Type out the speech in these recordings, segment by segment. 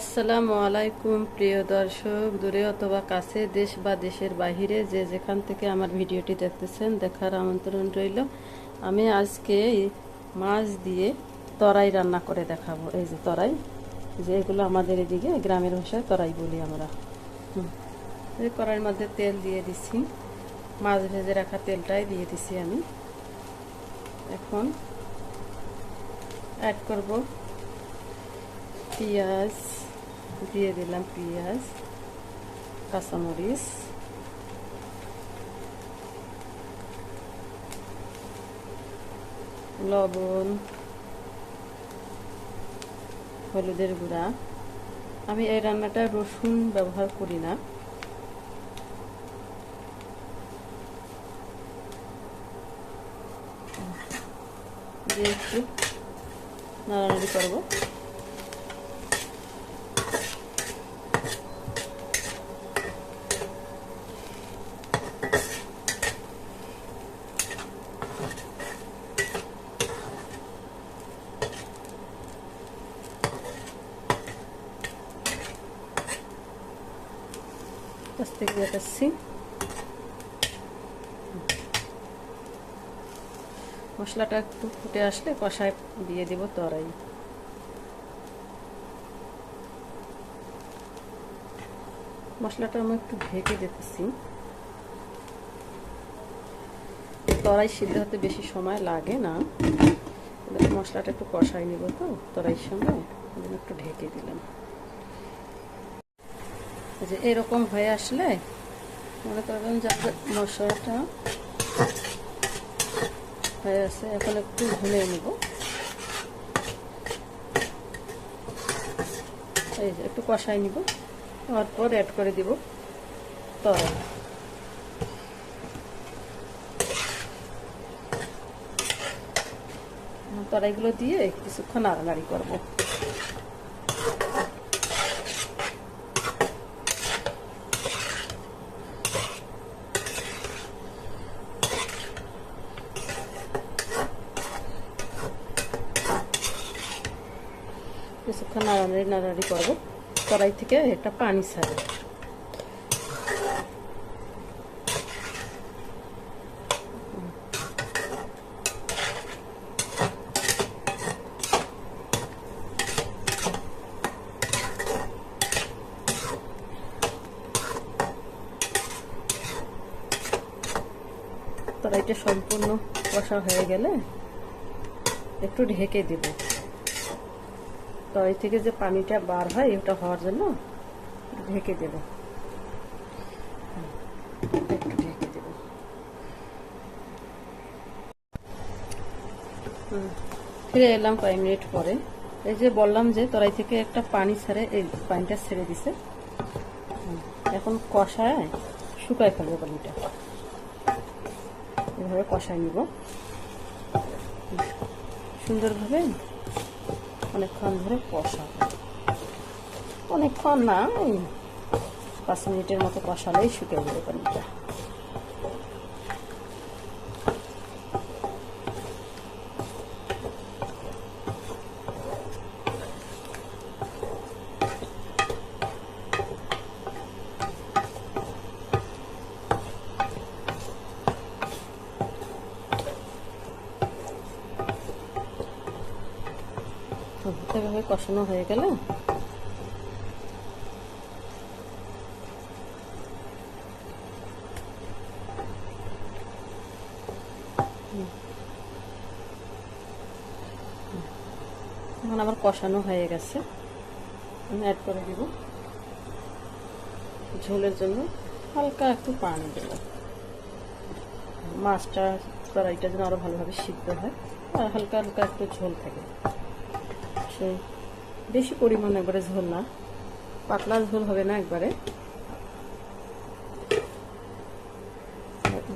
আসসালামু আলাইকুম, প্রিয় দর্শক, দূরে অথবা কাছে, দেশ বা দেশের বাহিরে যে যেখান থেকে আমার ভিডিওটি দেখতেছেন, দেখার আমন্ত্রণ রইল। আমি আজকে মাছ দিয়ে তরাই রান্না করে দেখাবো। এই যে তরাই, যে এগুলো আমাদের এদিকে গ্রামের ভাষায় তরাই বলি আমরা। এই কড়াইয়ের মধ্যে তেল দিয়ে দিচ্ছি মাছ ভেজে রাখা তেলটাই দিয়ে দিছি আমি। এখন অ্যাড করব পেঁয়াজ দিয়ে দিলাম পেঁয়াজ, কাঁচামরিচ। লবণ, হলুদের গুঁড়া। আমি এই রান্নাটা রসুন ব্যবহার করি না। দিয়ে একটু নাড়ানাড়ি করব। কাছ থেকে দেখাচ্ছি। মশলাটা একটু ফুটে আসলে কষায় দিয়ে দিব তরাই। মশলাটা আমি একটু ঢেকে দিতেছি। তরাই সিদ্ধ হতে বেশি সময় লাগে না। মশলাটা একটু কষাই নিব তো, তরাইয়ের সঙ্গে। একটু ঢেকে দিলাম। যে এরকম হয়ে আসলে, মনে করবেন যে মশলাটা হয়ে আছে, এখন একটু ভুলে নেব। এই যে একটু কষাই নিব তারপর অ্যাড করে দিব তরল। তরাইগুলো দিয়ে কিছুক্ষণ নাড়ানাড়ি করব। কিছুক্ষণ নাড়ানাড়ি নাড়াড়ি করব। কড়াই থেকে একটা পানি ছাড়ে তরাইটা সম্পূর্ণ কষা হয়ে গেলে একটু ঢেকে দেবো। তরাই থেকে যে পানিটা বার হয় এটা হওয়ার জন্য ঢেকে দেব। ঢেকে দেব। ফিরে এলাম কয়েক মিনিট পরে। এই যে বললাম যে তরাই থেকে একটা পানি ছেড়ে এই পানিটা ছেড়ে দিছে। এখন কষায় শুকায় ফেলব পানিটা। এভাবে কষায় নিব। সুন্দরভাবে অনেকক্ষণ ধরে কষাবো। অনেকক্ষণ না পাঁচ মিনিটের মতো কষালেই শুকে যাবে পানিটা এভাবে কষানো হয়ে গেলে। এখন আমার কষানো হয়ে গেছে। আমি অ্যাড করে দিব। ঝোলের জন্য হালকা একটু পানি দিলাম মাছটা কড়াইটা যেন আরও ভালোভাবে সিদ্ধ হয়, আর হালকা হালকা একটু ঝোল থাকে। সেই বেশি পরিমাণ একবারে ঝোল না। পাতলা ঝোল হবে না একবারে।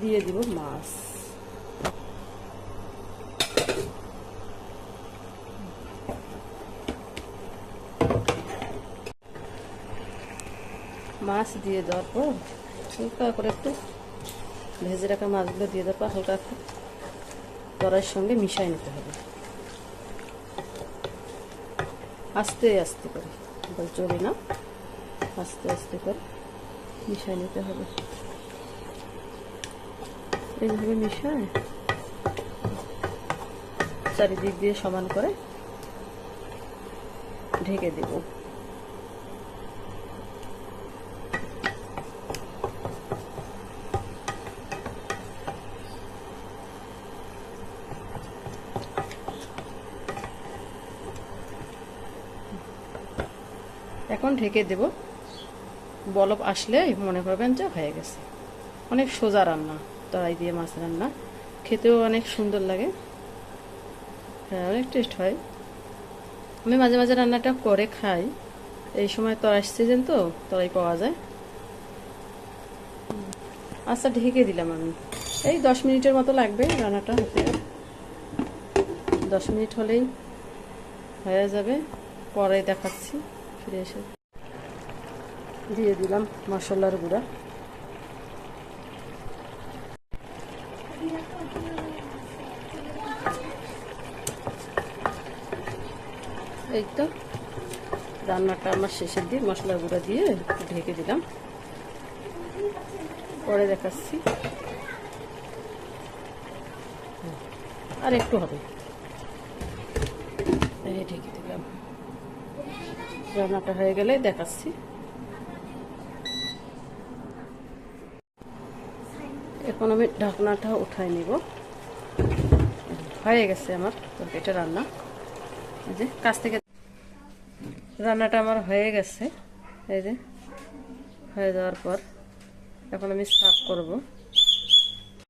দিয়ে দিব মাছ। মাছ দিয়ে দেওয়ার পর হালকা করে একটু ভেজে রাখা মাছগুলো দিয়ে দেওয়ার পর হালকা কড়াইয়ের সঙ্গে মিশাই নিতে হবে। আস্তে আস্তে করে বল চলে না আস্তে আস্তে করে মিশাই নিতে হবে। এইভাবে মিশায়? চারিদিক দিয়ে সমান করে ঢেকে দেব। এখন ঢেকে দেব। বলব আসলে মনে করবেন যে হয়ে গেছে। অনেক সোজা রান্না, তরাই দিয়ে মাছ রান্না। খেতেও অনেক সুন্দর লাগে। হ্যাঁ অনেক টেস্ট হয়। আমি মাঝে মাঝে রান্নাটা করে খাই। এই সময় তরাই সিজন তো, তরাই পাওয়া যায়। আচ্ছা ঢেকে দিলাম আমি। এই দশ মিনিটের মতো লাগবে রান্নাটা হতে। দশ মিনিট হলেই হয়ে যাবে। পরে দেখাচ্ছি। ফিরে এসে। দিয়ে দিলাম মশলার গুঁড়া। এই তো, রান্নাটা আমার শেষের দিয়ে মশলার গুঁড়া দিয়ে ঢেকে দিলাম। পরে দেখাচ্ছি। আর একটু হবে। ঢেকে দিলাম। রান্নাটা হয়ে গেলে দেখাচ্ছি। এখন আমি ঢাকনাটা উঠাই নিব। হয়ে গেছে আমার তরকারিটা রান্না। এই যে কাছ থেকে রান্নাটা আমার হয়ে গেছে। এই যে, হয়ে যাওয়ার পর এখন আমি সার্ভ করব।